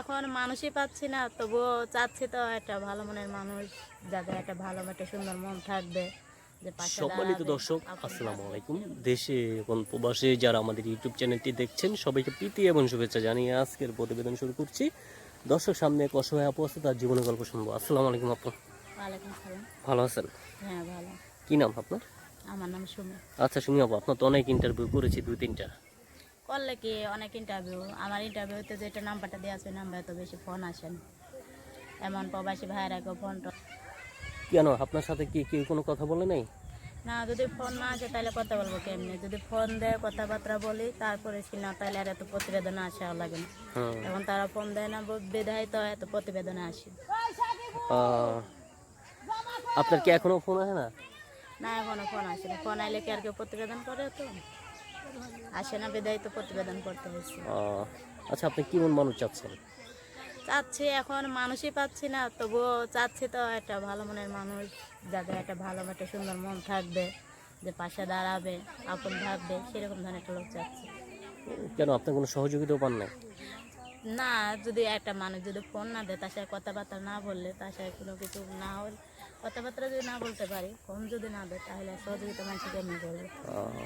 এখন মানুষই পাচ্ছি না তবুও চাচ্ছি তো একটা ভালো মনের মানুষ যাদের একটা ভালো একটা সুন্দর মন থাকবে সম্মানিত দর্শক আসসালামু আলাইকুম। দেশে এবং প্রবাসে যারা আমাদের ইউটিউব চ্যানেলটি দেখছেন সবাইকে প্রীতি এবং শুভেচ্ছা জানিয়ে আজকের প্রতিবেদন শুরু করছি। দর্শক সামনে এক অসহায় আপু আছে তার জীবনের গল্প শুনব। আসসালামু আলাইকুম আপু। ভালো আছেন? হ্যাঁ ভালো। কি নাম আপনার? আমার নাম সুমি। আচ্ছা শুনি আপু আপনার তো অনেক ইন্টারভিউ করেছি দুই তিনটা। করলে কি অনেক ইন্টারভিউ আমার ইন্টারভিউতে যেটা নাম্বারটা দেওয়া আছে নাম্বারে তো বেশি ফোন আসে না। এমন প্রবাসী ভাইয়েরা কেউ ফোন কেন? আপনার সাথে কি কেউ কোনো কথা বলে নাই? না যদি ফোন না আসে তাহলে কথা বলব কেমনি? যদি ফোন দেয় কথাবার্তা বলি তারপরে কি না তাহলে আর এত প্রতিবেদনে আসা লাগে না। এখন তারা ফোন দেয় না বিধায় তো এত প্রতিবেদনে আসি। আপনার কি এখনও ফোন আসে না? না এখনও ফোন আসে না। ফোন আইলে কি আর কেউ প্রতিবেদন করে তো? আসে না বিধায় তো প্রতিবেদন করতে হয়েছে। আচ্ছা আপনি কি মন মানুষ চাচ্ছেন? চাচ্ছি এখন মানুষই পাচ্ছি না তবুও চাচ্ছি তো একটা ভালো মনের মানুষ যাদের একটা ভালো একটা সুন্দর মন থাকবে যে পাশে দাঁড়াবে আপন সেরকম ধরনের একটা লোক চাচ্ছি। কেন আপনি কোনো সহযোগিতাও পান নাই? না যদি একটা মানুষ যদি ফোন না দেয় তার সাথে কথাবার্তা না বললে তার সাথে কোনো কিছু না হলে কথাবার্তা যদি না বলতে পারি ফোন যদি না দেয় তাহলে সহযোগিতা মানুষ কেমনি করবে? আহ,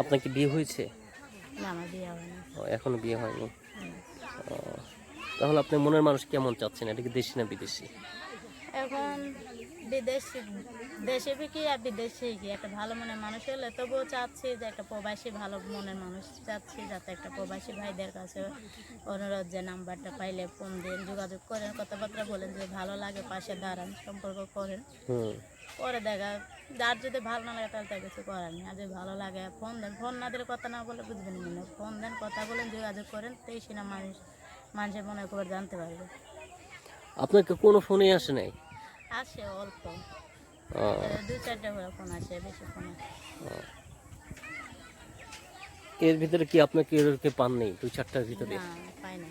আপনার কি বিয়ে হয়েছে এখনও বিয়ে হয়নি? তাহলে আপনি মনের মানুষ কেমন চাচ্ছেন? এটা কি দেশি না বিদেশি? এখন বিদেশি দেশে কি আর বিদেশে কি একটা ভালো মনের মানুষ হলে তবুও চাচ্ছি যে একটা প্রবাসী ভালো মনের মানুষ চাচ্ছি যাতে একটা প্রবাসী ভাইদের কাছে অনুরোধ যে নাম্বারটা পাইলে ফোন দিন যোগাযোগ করেন কথাবার্তা বলেন যে ভালো লাগে পাশে দাঁড়ান সম্পর্ক করেন। পরে দেখা যার যদি ভালো না লাগে তাহলে তার কিছু করার নেই। আর যদি ভালো লাগে ফোন দেন। ফোন না দিলে কথা না বলে বুঝবেন না। ফোন দেন কথা বলেন যোগাযোগ করেন তেই না মানুষ মানুষের মনে করে জানতে পারবে। আপনাকে কোনো ফোনে আসে নাই? আসে অল্প। দু চারটা করে ফোন আসে বেশি ফোন আসে। এর ভিতরে কি আপনার কেউ কে পান নেই দুই চারটার ভিতরে? পাই না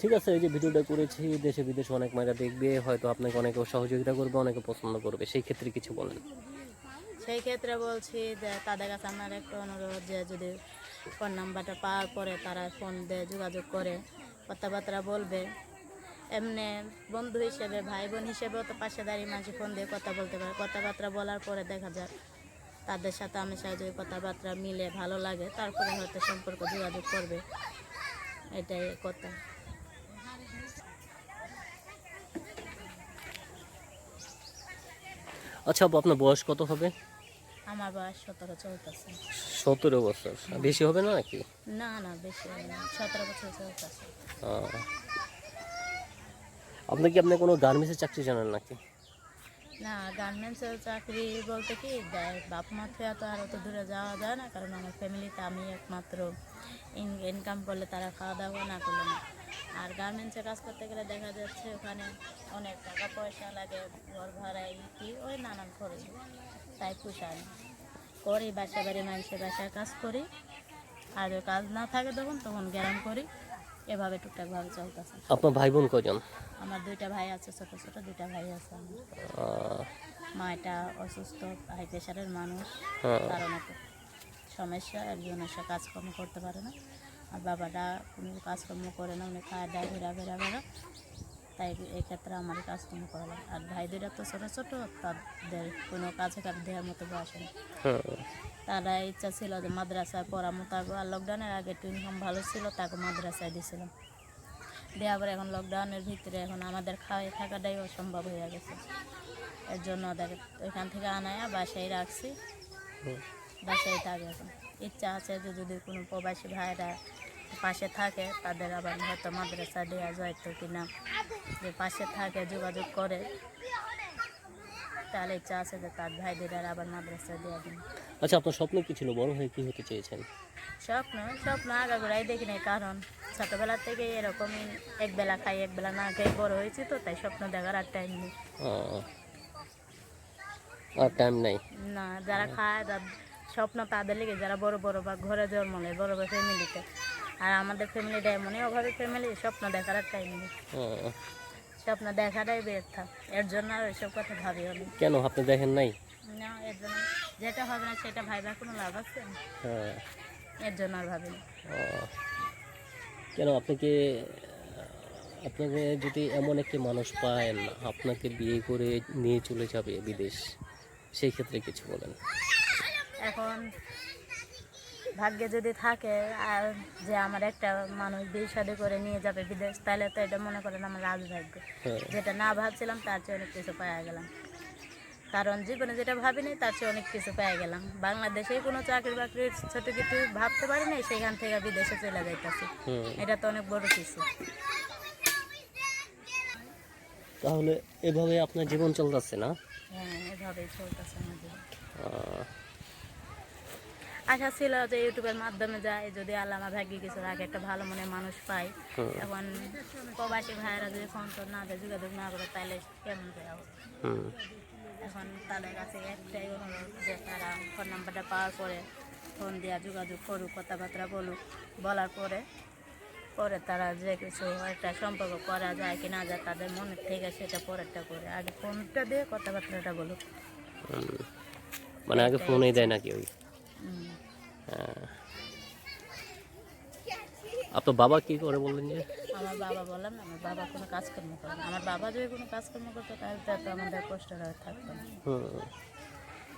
ঠিক আছে এই যে ভিডিওটা করেছি দেশে বিদেশে অনেক মায়েরা দেখবে হয়তো আপনাকে অনেকে সহযোগিতা করবে অনেকে পছন্দ করবে সেই ক্ষেত্রে কিছু বলেন। সেই ক্ষেত্রে বলছি যে তাদের কাছে আমার একটা অনুরোধ যে যদি ফোন নাম্বারটা পাওয়ার পরে তারা ফোন দিয়ে যোগাযোগ করে কথাবার্তা বলবে। এমনি বন্ধু হিসেবে ভাই বোন হিসেবেও তো পাশে দাঁড়িয়ে মাঝে ফোন দিয়ে কথা বলতে পারে। কথাবার্তা বলার পরে দেখা যাক তাদের সাথে আমি সাহায্য কথাবার্তা মিলে ভালো লাগে তারপরে হয়তো সম্পর্ক যোগাযোগ করবে। এটাই কথা। আচ্ছা আপু আপনার বয়স কত হবে? আমার বয়স সতেরো চলতেছে। সতেরো বছর। বেশি হবে না নাকি? না না বেশি হবে না। সতেরো বছর চলতেছে। আপনি কি আপনি কোনো গার্মেন্টসের চাকরি জানেন নাকি? না, গার্মেন্টসের চাকরি বলতে কি বাপ মা থেকে তো আর অত দূরে যাওয়া যায় না, কারণ আমার ফ্যামিলিতে আমি একমাত্র ইনকাম করলে তারা খাওয়া দাওয়া না করলে না। আর গার্মেন্টসে কাজ করতে গেলে দেখা যাচ্ছে ওখানে অনেক টাকা পয়সা লাগে, ঘর ভাড়া কি, ওই নানান খরচ, তাই পোষায় করি, বাসা বাড়ি মানুষের বাসায় কাজ করি, আর কাজ না থাকে তখন তখন গ্যারাম করি। এভাবে টুকটাকভাবে চলতেছে। আপনার ভাই বোন কজন আমার দুইটা ভাই আছে ছোট ছোট দুইটা ভাই আছে আহ, মাটা অসুস্থ হাই প্রেশারের মানুষ। হ্যাঁ। তার অনেক সমস্যা একজন এসে কাজকর্ম করতে পারে না। আর বাবাটা কোনো কাজকর্ম করে না উনি খায় দেয় ঘেরা ঘেরা ঘেরা তাই এই ক্ষেত্রে আমার কাজকর্ম করা লাগে আর ভাই দুইটা তো ছোটো ছোটো তাদের কোনো কাজে কাজ দেওয়ার মতো বয়স নেই হ্যাঁ। তারা ইচ্ছা ছিল যে মাদ্রাসায় পড়ামো। তারপর আর লকডাউনের আগে একটু ইনকাম ভালো ছিল, তাকে মাদ্রাসায় দিয়েছিলাম দেওয়ার পরে এখন লকডাউনের ভিতরে এখন আমাদের খাওয়াই থাকাটাই অসম্ভব হয়ে গেছে। এর জন্য ওদের ওইখান থেকে আনায়া বাসায় রাখছি। বাসায় থাকে এখন। ইচ্ছা আছে যে যদি কোনো প্রবাসী ভাইরা পাশে থাকে, তাদের আবার হয়তো মাদ্রাসা দেওয়া যায় তো কিনা। যে পাশে থাকে, যোগাযোগ করে। তাহলে ইচ্ছা আছে যে তার ভাইদের আর আবার মাদ্রাসা দেওয়া দিন। আচ্ছা আপনার স্বপ্ন কি ছিল? বড় হয়ে কি হতে চেয়েছেন? স্বপ্ন? স্বপ্ন আগাগোড়াই দেখি নাই কারণ ছোটবেলা থেকে এরকমই একবেলা খাই একবেলা না খাই বড় হয়েছি তো তাই স্বপ্ন দেখার আর টাইম নেই। আর টাইম নাই। না যারা খায় তার স্বপ্ন তাদের লেগে যারা বড় বড় বা ঘরে জন্ম নেয় বড় বড় ফ্যামিলিতে আর আমাদের ফ্যামিলিটা এমনই অভাবে ফ্যামিলি স্বপ্ন দেখার আর টাইম নেই। স্বপ্ন দেখাটাই ব্যর্থা। এর জন্য আর ওইসব কথা ভাবিও নি। কেন? আপনি দেখেন নাই? না এর জন্য যেটা হবে না সেটা ভাইবার কোনো লাভ আছে? হ্যাঁ। এর জন্য আর ভাবিনি। আহ, কেন? আপনাকে আপনাকে যদি এমন একটি মানুষ পান আপনাকে বিয়ে করে নিয়ে চলে যাবে বিদেশ সেই ক্ষেত্রে কিছু বলেন। এখন ভাগ্যে যদি থাকে আর যে আমার একটা মানুষ বিয়ে শাদী করে নিয়ে যাবে বিদেশ তাহলে তো এটা মনে করেন আমার রাজভাগ্য। হ্যাঁ। যেটা না ভাবছিলাম তার চেয়ে অনেক কিছু পাওয়া গেলাম। কারণ জীবনে যেটা ভাবিনি তার চেয়ে অনেক কিছু পেয়ে গেলাম। বাংলাদেশে কোনো চাকরি বাকরির ছোট কিছু ভাবতে পারিনি সেখান থেকে বিদেশে চলে যাইতেছি। এটা তো অনেক বড় কিছু। তাহলে এভাবে আপনার জীবন চলতেছে না? হ্যাঁ এভাবেই চলতেছে আমার জীবন। আশা ছিল যে ইউটিউবের মাধ্যমে যায় যদি আল্লাহ আমার ভাগ্যে কিছু রাখে একটা ভালো মনে মানুষ পাই। এখন প্রবাসী ভাইয়েরা যদি ফোন টোন না দেয় যোগাযোগ না করে তাহলে কেমন করে এখন তাদের কাছে একটাই অনুরোধ যে তারা ফোন নাম্বারটা পাওয়ার পরে ফোন দেওয়া যোগাযোগ করুক কথাবার্তা বলুক। বলার পরে পরে তারা যে কিছু একটা সম্পর্ক করা যায় কি না যায় তাদের মনের থেকে সেটা পরেরটা করে। আগে ফোনটা দিয়ে কথাবার্তাটা বলুক। মানে আগে ফোনেই দেয় নাকি ওই। আপনার বাবা কি করে বললেন যে? আমার বাবা বললাম না আমার বাবা কোনো কাজকর্ম করে না। আমার বাবা যদি কোনো কাজকর্ম করতো তাহলে তো আমাদের কষ্টটা থাকতো না।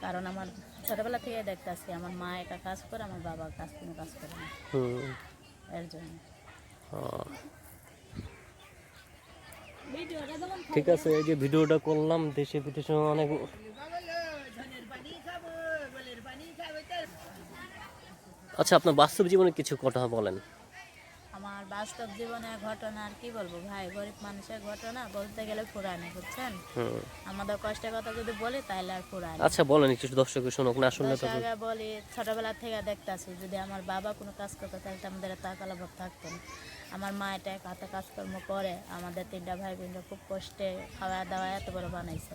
কারণ আমার ছোটবেলা থেকে দেখতেছি আমার মা একা কাজ করে আমার বাবা কাজ কোনো কাজ করে না। এর জন্য। ঠিক আছে এই যে ভিডিওটা করলাম দেশে বিদেশে অনেক আচ্ছা আপনার বাস্তব জীবনে কিছু কথা বলেন। আমার বাস্তব জীবনের ঘটনা আর কি বলব? ভাই গরিব মানুষের ঘটনা বলতে গেলে পুরানি বুঝছেন? আমাদের কষ্টের কথা যদি বলি তাহলে আর পুরানি আচ্ছা বলেন একটু দর্শক শুনুক না শুনলে তো বলি ছোটবেলা থেকে দেখতাছি যদি আমার বাবা কোনো কাজ করতো তাহলে তো আমাদের তাকালাভ থাকতো না। আমার মা এটা এক হাতে কাজকর্ম করে আমাদের তিনটা ভাই বোনরা খুব কষ্টে খাওয়া দাওয়া এত বড় বানাইছে।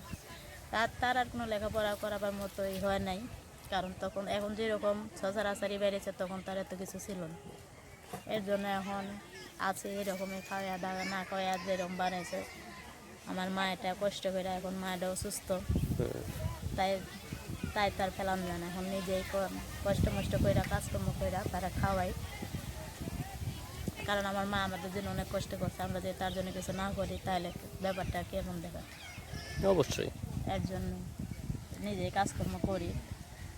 তার তার আর কোনো লেখাপড়া করাবার মতোই হয় নাই। কারণ তখন এখন যেরকম সচরাচারি বেড়েছে তখন তার এত কিছু ছিল না। এর জন্য এখন আছে এরকমই খাওয়া দাওয়া না খাওয়া যেরকম বানাইছে। আমার মা এটা কষ্ট করে এখন মাটাও সুস্থ। তাই তাই তার ফেলাম যায় না। এখন নিজেই কষ্ট মষ্ট কইরা কাজকর্ম কইরা তারা খাওয়াই কারণ আমার মা আমাদের জন্য অনেক কষ্ট করছে। আমরা যদি তার জন্য কিছু না করি তাহলে ব্যাপারটা কেমন দেখা? অবশ্যই। এর জন্য নিজেই কাজকর্ম করি।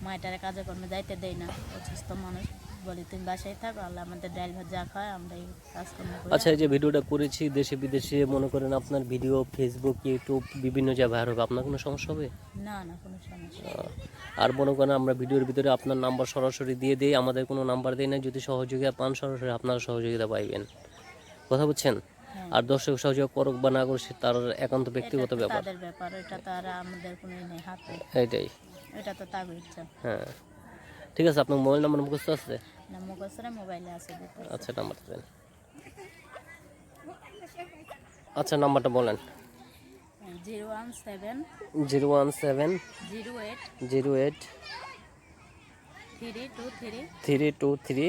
মায়েটারে কাজে কর্মে যাইতে দেই না। অসুস্থ মানুষ বলি তুমি বাসায় থাকো আল্লাহ আমাদের ডাইল ভাত যা খায় আমরা এই কাজকর্ম করি। আচ্ছা এই যে ভিডিওটা করেছি দেশে বিদেশে মনে করেন আপনার ভিডিও ফেসবুক ইউটিউব বিভিন্ন জায়গায় ভাইরাল হবে আপনার কোনো সমস্যা হবে? না না কোনো সমস্যা আর মনে করেন আমরা ভিডিওর ভিতরে আপনার নাম্বার সরাসরি দিয়ে দিই আমাদের কোনো নাম্বার দিই না যদি সহযোগিতা পান সরাসরি আপনারা সহযোগিতা পাইবেন। কথা বুঝছেন? হ্যাঁ। আর দর্শক সহযোগ করুক বা না করুক তার একান্ত ব্যক্তিগত ব্যাপার। ব্যাপার এটা আমাদের কোনো ই নেই হাতে। এইটাই এটা তো তাগো ইচ্ছা হ্যাঁ। ঠিক আছে আপনার মোবাইল নাম্বার মুখস্থ আছে? না মুখস্থরে মোবাইলে আছে। আচ্ছা নাম্বারটা দেন। আচ্ছা নাম্বারটা বলেন। Zero one seven zero one seven zero eight zero eight three two three three two three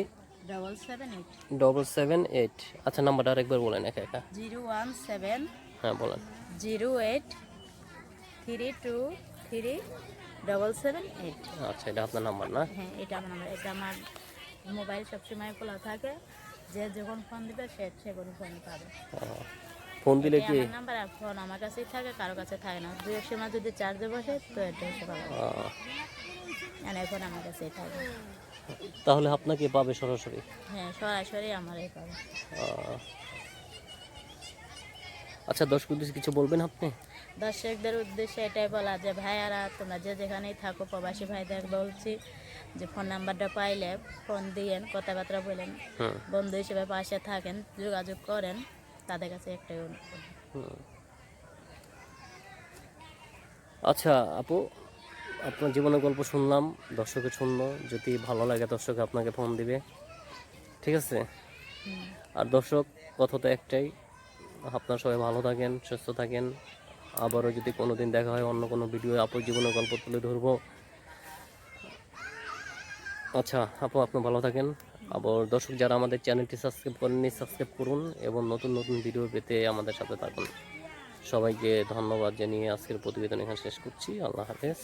double seven eight. Double seven eight. আচ্ছা নাম্বারটা আরেকবার বলেন একা একা। জিরো ওয়ান সেভেন হ্যাঁ বলেন। Zero eight three two three double seven eight আচ্ছা এটা আপনার নাম্বার না? হ্যাঁ এটা আমার নাম্বার। এটা আমার মোবাইল সবসময় খোলা থাকে। যে যখন ফোন দিবে সে ফোন পাবে। ফোন দিলে কি? নাম্বার আর ফোন আমার কাছেই থাকে কারও কাছে থাকে না। দুই এক সময় যদি চার্জে বসে তো এটা আর এখন আমার কাছেই থাকে। তাহলে আপনাকে পাবে সরাসরি? হ্যাঁ সরাসরি আমার এই পাবে আচ্ছা দশ উদ্দেশ্যে কিছু বলবেন আপনি? দর্শকদের উদ্দেশ্যে এটাই বলা যে ভাইয়ারা তোমরা যে যেখানেই থাকো প্রবাসী ভাইদের বলছি যে ফোন নাম্বারটা পাইলে ফোন দিয়েন কথাবার্তা বলেন হুম বন্ধু হিসেবে পাশে থাকেন যোগাযোগ করেন তাদের কাছে একটাই অনুরোধ। হুম। আচ্ছা আপু আপনার জীবনের গল্প শুনলাম দর্শকে শুনলো যদি ভালো লাগে দর্শক আপনাকে ফোন দিবে ঠিক আছে? আর দর্শক কথা তো একটাই আপনার সবাই ভালো থাকেন সুস্থ থাকেন আবারও যদি কোনো দিন দেখা হয়, অন্য কোনো ভিডিও আপুর জীবনের গল্প তুলে ধরব। আচ্ছা আপু, আপনি ভালো থাকেন। আবার দর্শক যারা আমাদের চ্যানেলটি সাবস্ক্রাইব করেননি সাবস্ক্রাইব করুন এবং নতুন নতুন ভিডিও পেতে আমাদের সাথে থাকুন। সবাইকে ধন্যবাদ জানিয়ে আজকের প্রতিবেদন এখানে শেষ করছি। আল্লাহ হাফেজ।